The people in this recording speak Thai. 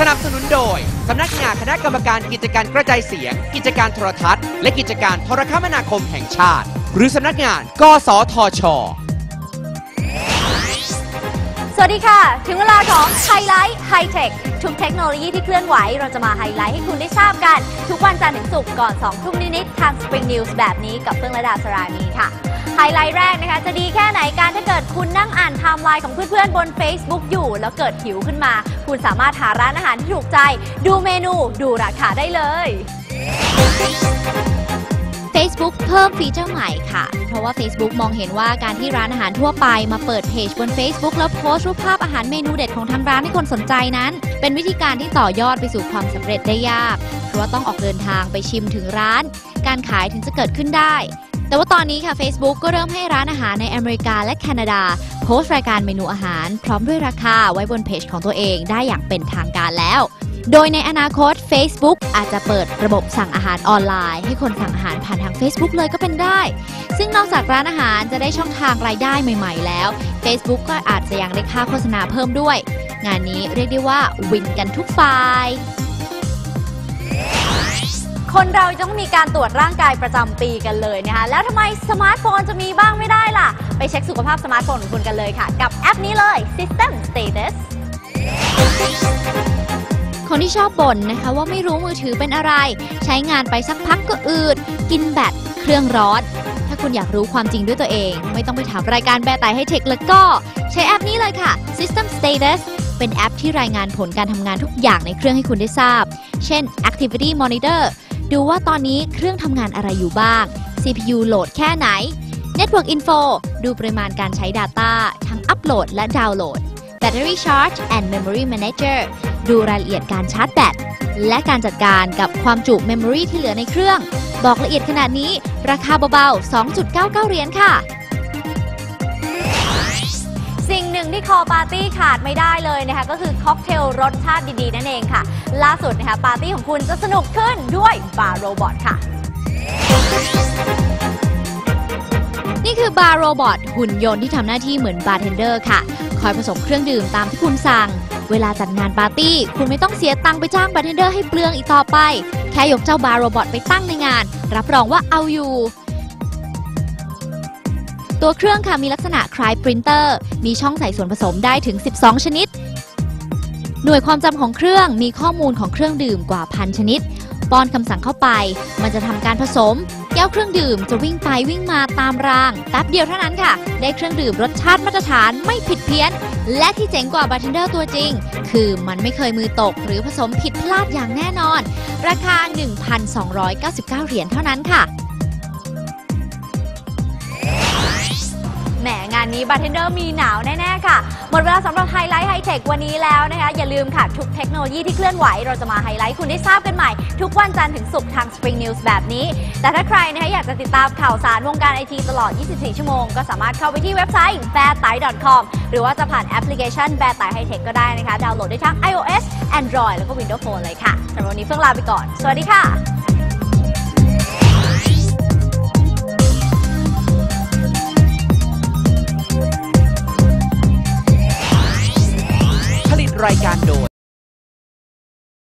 สนับสนุนโดย สำนักงานคณะกรรมการกิจการกระจายเสียง กิจการโทรทัศน์ และกิจการโทรคมนาคมแห่งชาติ หรือสำนักงาน กสทช สวัสดีค่ะ ถึงเวลาของไฮไลท์ไฮเทคทุกเทคโนโลยีที่เคลื่อนไหว เราจะมาไฮไลท์ให้คุณได้ทราบกัน ทุกวันจันทร์ถึงศุกร์ก่อน2ทุ่มนิดๆทาง Spring News แบบนี้กับเฟื่องระดาสรานีค่ะ ไฮไลท์แรกนะคะ จะดีแค่ไหนการถ้าเกิดคุณนั่งอ่านไทม์ไลน์ของเพื่อนๆ บน Facebook อยู่ แล้วเกิดหิวขึ้นมา คุณสามารถหาร้านอาหารที่ถูกใจ ดูเมนูดูราคาได้เลย Facebook เพิ่มฟีเจอร์ใหม่ค่ะ เพราะว่า Facebook มองเห็นว่าการที่ร้านอาหารทั่วไปมาเปิดเพจบน Facebook แล้วโพสต์รูปภาพอาหารเมนูเด็ดของทางร้านให้คนสนใจนั้น เป็นวิธีการที่ต่อยอดไปสู่ความสำเร็จได้ยาก เพราะว่าต้องออกเดินทางไปชิมถึงร้าน การขายถึงจะเกิดขึ้นได้ แต่ว่าตอนนี้ค่ะ Facebook ก็เริ่มให้ร้านอาหารในอเมริกาและแคนาดา โพสต์รายการเมนูอาหาร พร้อมด้วยราคาไว้บนเพจของตัวเองได้อย่างเป็นทางการแล้ว โดยในอนาคต Facebook อาจจะเปิดระบบสั่งอาหารออนไลน์ ให้คนสั่งอาหารผ่านทาง Facebook เลยก็เป็นได้ ซึ่งนอกจากร้านอาหารจะได้ช่องทางรายได้ใหม่ ๆ แล้ว Facebook ก็อาจจะยังได้ค่าโฆษณาเพิ่มด้วย งานนี้เรียกได้ว่าวินกันทุกฝ่าย คนเราต้องมีการตรวจร่างกายประจำปีกันเลยนะคะ แล้วทำไมสมาร์ทโฟนจะมีบ้างไม่ได้ล่ะ ไปเช็คสุขภาพสมาร์ทโฟนของคุณกันเลยค่ะ กับแอปนี้เลย System Status คนที่ชอบบ่นนะคะว่าไม่รู้มือถือเป็นอะไร ใช้งานไปสักพักก็อืด กินแบตเครื่องร้อน ถ้าคุณอยากรู้ความจริงด้วยตัวเอง ไม่ต้องไปถามรายการแบร์ไตให้เทคแล้วก็ ใช้แอปนี้เลยค่ะ System Status เป็นแอปที่รายงานผลการทำงานทุกอย่างในเครื่องให้คุณได้ทราบ เช่น Activity Monitor ดูว่าตอนนี้เครื่องทำงานอะไรอยู่บ้าง CPU โหลดแค่ไหน Network Info ดูปริมาณการใช้ Data ทั้งอัปโหลดและดาวน์โหลด Battery Charge and Memory Manager ดูรายละเอียดการชาร์จแบต และการจัดการกับความจุ Memory ที่เหลือในเครื่อง บอกละเอียดขนาดนี้ ราคาเบาๆ 2.99 เหรียญค่ะ สิ่งหนึ่งที่คอปาร์ตี้ขาดไม่ได้เลยนะคะ ก็คือค็อกเทลรสชาติดีๆ นั่นเองค่ะ ล่าสุดนะคะปาร์ตี้ของคุณจะสนุกขึ้นด้วยบาร์โรบอทค่ะ นี่คือบาร์โรบอทหุ่นยนต์ที่ทำหน้าที่เหมือนบาร์เทนเดอร์ค่ะ คอยผสมเครื่องดื่มตามที่คุณสั่ง เวลาจัดงานปาร์ตี้ คุณไม่ต้องเสียตังค์ไปจ้างบาร์เทนเดอร์ให้เปลืองอีกต่อไป แค่ยกเจ้าบาร์โรบอทไปตั้งในงาน รับรองว่าเอาอยู่ ตัวเครื่องค่ะมีลักษณะคล้ายปรินเตอร์ มีช่องใส่ส่วนผสมได้ถึง 12 ชนิด หน่วยความจำของเครื่องมีข้อมูลของเครื่องดื่มกว่าพันชนิด ป้อนคำสั่งเข้าไป มันจะทำการผสม แก้วเครื่องดื่มจะวิ่งไปวิ่งมาตามรางแป๊บเดียวเท่านั้นค่ะ ได้เครื่องดื่มรสชาติมาตรฐานไม่ผิดเพี้ยน และที่เจ๋งกว่าบาร์เทนเดอร์ตัวจริง คือมันไม่เคยมือตกหรือผสมผิดพลาดอย่างแน่นอน ราคา 1,299 เหรียญเท่านั้นค่ะานนี้บาร์เทนเดอร์มีหนาวแน่ ๆ ค่ะ หมดเวลาสำหรับไฮไลท์ไฮเทควันนี้แล้วนะคะ อย่าลืมค่ะ ทุกเทคโนโลยีที่เคลื่อนไหว เราจะมาไฮไลท์คุณได้ทราบกันใหม่ ทุกวันจันทร์ถึงศุกร์ทาง Spring News แบบนี้ แต่ถ้าใครนะคะอยากจะติดตามข่าวสารวงการไอทีตลอด 24 ชั่วโมง ก็สามารถเข้าไปที่เว็บไซต์ b a r t a i com หรือว่าจะผ่านแอปพลิเคชัน b a r t a i High Tech ก็ได้นะคะ ดาวน์โหลดได้ทั้ง iOS Android แล้วก็ Windows Phone เลยค่ะสำหรับวันนี้เฟื่องลาไปก่อน สวัสดีค่ะ รายการโดย